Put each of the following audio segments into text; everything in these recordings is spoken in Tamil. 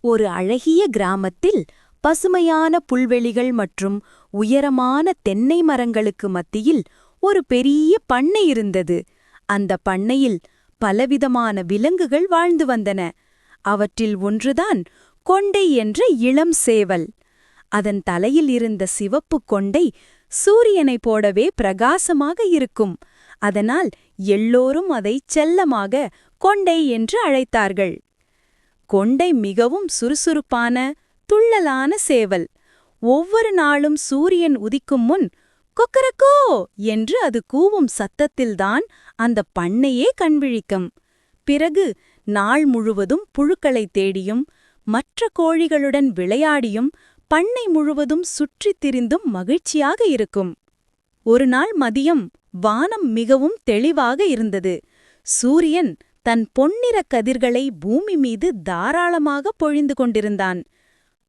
ஒரு அழகிய கிராமத்தில் பசுமையான புல்வெளிகள் மற்றும் உயரமான தென்னை மரங்களுக்கு மத்தியில் ஒரு பெரிய பண்ணை இருந்தது. அந்த பண்ணையில் பலவிதமான விலங்குகள் வாழ்ந்து வந்தன. அவற்றில் ஒன்றுதான் கொண்டை என்ற இளம் சேவல். அதன் தலையில் இருந்த சிவப்பு கொண்டை சூரியனைப் போடவே பிரகாசமாக இருக்கும். அதனால் எல்லோரும் அதை செல்லமாக கொண்டை என்று அழைத்தார்கள். கொண்டை மிகவும் சுறுசுறுப்பான துள்ளலான சேவல். ஒவ்வொரு நாளும் சூரியன் உதிக்கும் முன் கொக்கரக்கோ! என்று அது கூவும் சத்தத்தில்தான் அந்த பண்ணையே கண்விழிக்கும். பிறகு நாள் முழுவதும் புழுக்களை தேடியும் மற்ற கோழிகளுடன் விளையாடியும் பண்ணை முழுவதும் சுற்றித் திரிந்தும் மகிழ்ச்சியாக இருக்கும். ஒரு நாள் மதியம் வானம் மிகவும் தெளிவாக இருந்தது. சூரியன் தன் பொன்னிறக் கதிர்களை பூமி மீது தாராளமாக பொழிந்து கொண்டிருந்தான்.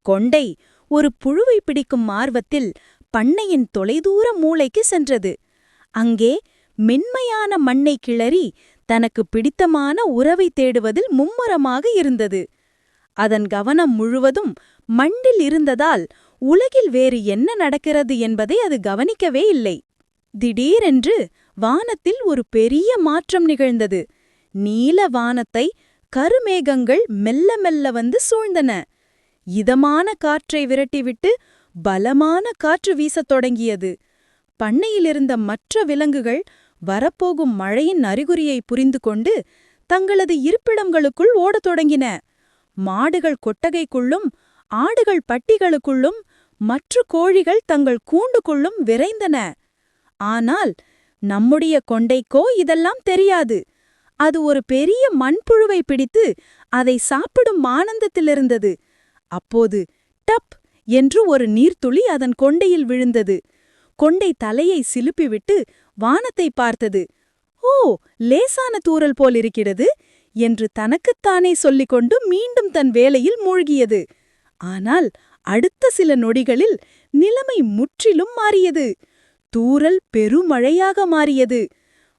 கொண்டை ஒரு புழுவை பிடிக்கும் ஆர்வத்தில் பண்ணையின் தொலைதூர மூளைக்கு சென்றது. அங்கே மென்மையான மண்ணை கிளறி தனக்கு பிடித்தமான உறவை தேடுவதில் மும்முரமாக இருந்தது. அதன் கவனம் முழுவதும் மண்ணில் இருந்ததால் உலகில் வேறு என்ன நடக்கிறது என்பதை அது கவனிக்கவே இல்லை. திடீரென்று வானத்தில் ஒரு பெரிய மாற்றம் நிகழ்ந்தது. நீல வானத்தை கருமேகங்கள் மெல்ல மெல்ல வந்து சூழ்ந்தன. இதமான காற்றை விரட்டிவிட்டு பலமான காற்று வீசத் தொடங்கியது. பண்ணையிலிருந்த மற்ற விலங்குகள் வரப்போகும் மழையின் அறிகுறியை புரிந்து கொண்டு தங்களது இருப்பிடங்களுக்குள் ஓடத் தொடங்கின. மாடுகள் கொட்டகைக்குள்ளும் ஆடுகள் பட்டிகளுக்குள்ளும் மற்ற கோழிகள் தங்கள் கூண்டுக்குள்ளும் விரைந்தன. ஆனால் நம்முடைய கொண்டைக்கோ இதெல்லாம் தெரியாது. அது ஒரு பெரிய மண்புழுவை பிடித்து அதை சாப்பிடும் ஆனந்தத்திலிருந்தது. அப்போது டப் என்று ஒரு நீர்த்துளி அதன் கொண்டையில் விழுந்தது. கொண்டை தலையை சிலுப்பிவிட்டு வானத்தை பார்த்தது. ஓ லேசான தூறல் போலிருக்கிறது என்று தனக்குத்தானே சொல்லிக் கொண்டு மீண்டும் தன் வேலையில் மூழ்கியது. ஆனால் அடுத்த சில நொடிகளில் நிலைமை முற்றிலும் மாறியது. தூறல் பெருமழையாக மாறியது.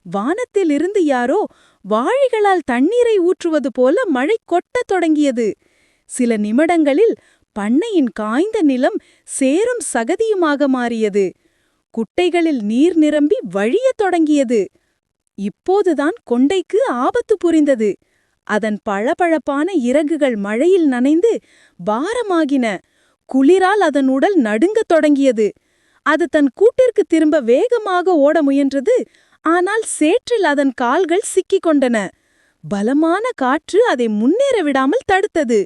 வானத்திலிருந்து யாரோ வாழிகளால் தண்ணீரை ஊற்றுவது போல மழை கொட்டத் தொடங்கியது. சில நிமிடங்களில் பண்ணையின் காய்ந்த நிலம் சேரும் சகதியுமாக மாறியது. குட்டைகளில் நீர் நிரம்பி வழியத் தொடங்கியது. இப்போதுதான் கொண்டைக்கு ஆபத்து புரிந்தது. அதன் பளபளப்பான இறகுகள் மழையில் நனைந்து பாரமாகின. குளிரால் அதன் உடல் நடுங்கத் தொடங்கியது. அது தன் கூட்டிற்கு திரும்ப வேகமாக ஓட முயன்றது ஆனால் சேற்றில் அதன் கால்கள் சிக்கிக் கொண்டன பலமான காற்று அதை முன்னேற விடாமல் தடுத்தது.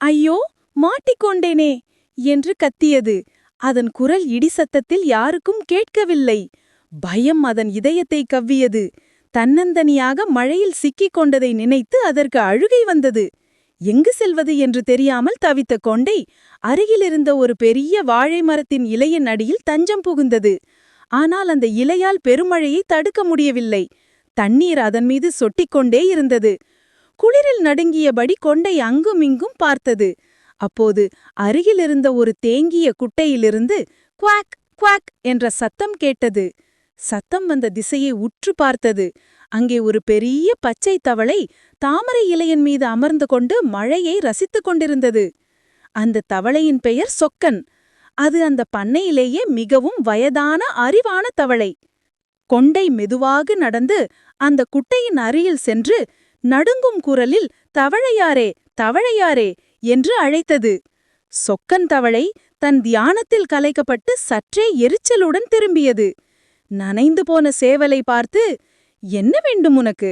ஐயோ மாட்டிக்கொண்டேனே என்று கத்தியது. அதன் குரல் இடி சத்தத்தில் யாருக்கும் கேட்கவில்லை. பயம் அதன் இதயத்தை கவ்வியது. தன்னந்தனியாக மழையில் சிக்கிக் கொண்டதை நினைத்து அதற்கு அழுகை வந்தது. எங்கு செல்வது என்று தெரியாமல் தவித்த கொண்டை அருகிலிருந்த ஒரு பெரிய வாழை மரத்தின் இலையின் அடியில் தஞ்சம் புகுந்தது. ஆனால் அந்த இலையால் பெருமழையை தடுக்க முடியவில்லை. தண்ணீர் அதன் மீது சொட்டிக்கொண்டே இருந்தது. குளிரில் நடுங்கியபடி கொண்டை அங்குமிங்கும் பார்த்தது. அப்போது அருகிலிருந்த ஒரு தேங்கிய குட்டையிலிருந்து குவாக் குவாக் என்ற சத்தம் கேட்டது. சத்தம் வந்த திசையை உற்று பார்த்தது. அங்கே ஒரு பெரிய பச்சை தவளை தாமரை இலையின் மீது அமர்ந்து கொண்டு மழையை ரசித்துக் கொண்டிருந்தது. அந்த தவளையின் பெயர் சொக்கன். அது அந்த பண்ணையிலேயே மிகவும் வயதான அறிவான தவளை. கொண்டை மெதுவாக நடந்து அந்த குட்டையின் அருகில் சென்று நடுங்கும் குரலில் தவழையாரே தவழையாரே என்று அழைத்தது. சொக்கன் தவளை தன் தியானத்தில் கலைக்கப்பட்டு சற்றே எரிச்சலுடன் திரும்பியது. நனைந்து போன சேவலை பார்த்து என்ன வேண்டும் உனக்கு?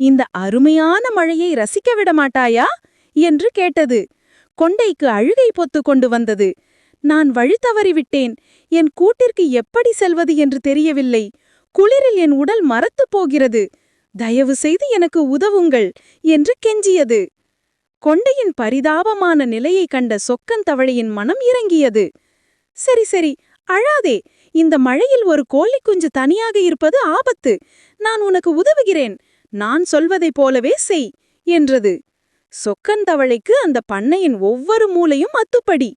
இந்த அருமையான மழையை ரசிக்க விட மாட்டாயா என்று கேட்டது. கொண்டைக்கு அழுகை பொத்து கொண்டு வந்தது. நான் வழி தவறிவிட்டேன். என் கூட்டிற்கு எப்படி செல்வது என்று தெரியவில்லை. குளிரில் என் உடல் மரத்துப் போகிறது. தயவு செய்து எனக்கு உதவுங்கள் என்று கெஞ்சியது. கொண்டையின் பரிதாபமான நிலையை கண்ட சொக்கன் தவளையின் மனம் இறங்கியது. சரி சரி அழாதே. இந்த மழையில் ஒரு கோழி குஞ்சு தனியாக இருப்பது ஆபத்து. நான் உனக்கு உதவுகிறேன். நான் சொல்வதைப் போலவே செய் என்றது. சொக்கன் தவளைக்கு அந்த பண்ணையின் ஒவ்வொரு மூலையும் அத்துப்படி.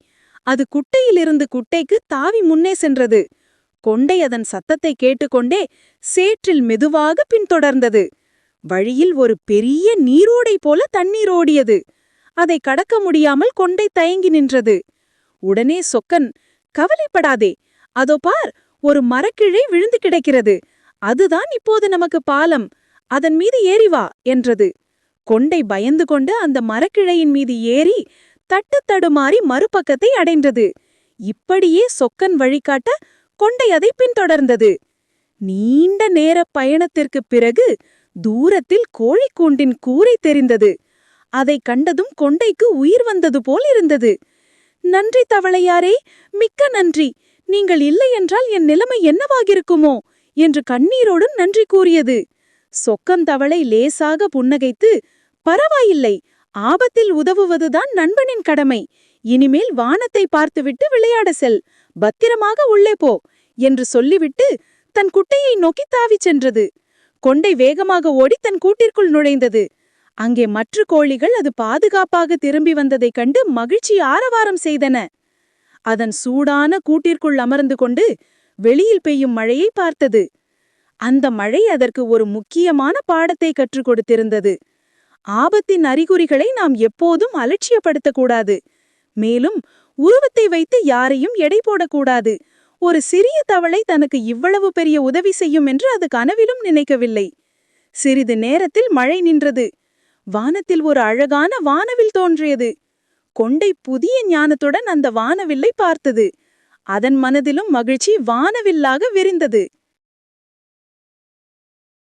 அது குட்டையிலிருந்து குட்டைக்கு தாவி முன்னே சென்றது. கொண்டை அதன் சத்தத்தை கேட்டுக்கொண்டே சேற்றில் மெதுவாக பின்தொடர்ந்தது. வழியில் ஒரு பெரிய நீரோடை போல தண்ணீர் ஓடியது. அதை கடக்க முடியாமல் கொண்டை தயங்கி நின்றது. உடனே சொக்கன் கவலைப்படாதே அதோ பார் ஒரு மரக்கிழை விழுந்து கிடக்கிறது. அதுதான் இப்போது நமக்கு பாலம். அதன் மீது ஏறி வா என்றது. கொண்டை பயந்து கொண்டு அந்த மரக்கிளையின் மீது ஏறி தட்டு தடுமாறி மறுபக்கத்தை அடைந்தது. இப்படியே சொக்கன் வழிகாட்ட கொண்டை அதை பின்தொடர்ந்தது. நீண்ட நேர பயணத்திற்குப் பிறகு தூரத்தில் கோழிக்கூண்டின் கூரை தெரிந்தது. அதைக் கண்டதும் கொண்டைக்கு உயிர் வந்தது போல் இருந்தது. நன்றி தவளையாரே மிக்க நன்றி. நீங்கள் இல்லை என்றால் என் நிலைமை என்னவாகிருக்குமோ என்று கண்ணீரோடு நன்றி கூறியது. சொக்கன் தவளை லேசாக புன்னகைத்து பரவாயில்லை. ஆபத்தில் உதவுவதுதான் நண்பனின் கடமை. இனிமேல் வானத்தை பார்த்துவிட்டு விளையாட செல். பத்திரமாக உள்ளே போ என்று சொல்லிவிட்டு தன் குட்டையை நோக்கி தாவிச் சென்றது. கொண்டை வேகமாக ஓடி தன் கூட்டிற்குள் நுழைந்தது. அங்கே மற்ற கோழிகள் அது பாதுகாப்பாக திரும்பி வந்ததைக் கண்டு மகிழ்ச்சி ஆரவாரம் செய்தன. அதன் சூடான கூட்டிற்குள் அமர்ந்து கொண்டு வெளியில் பெய்யும் மழையை பார்த்தது. அந்த மழை அதற்கு ஒரு முக்கியமான பாடத்தை கற்றுக் கொடுத்திருந்தது. ஆபத்தின் அறிகுறிகளை நாம் எப்போதும் அலட்சியப்படுத்தக்கூடாது. மேலும் உருவத்தை வைத்து யாரையும் எடை போடக்கூடாது. ஒரு சிறிய தவளை தனக்கு இவ்வளவு பெரிய உதவி செய்யும் என்று அது கனவிலும் நினைக்கவில்லை. சிறிது நேரத்தில் மழை நின்றது. வானத்தில் ஒரு அழகான வானவில் தோன்றியது. கொண்டை புதிய ஞானத்துடன் அந்த வானவில்லை பார்த்தது. அதன் மனதிலும் மகிழ்ச்சி வானவில்லாக விரிந்தது.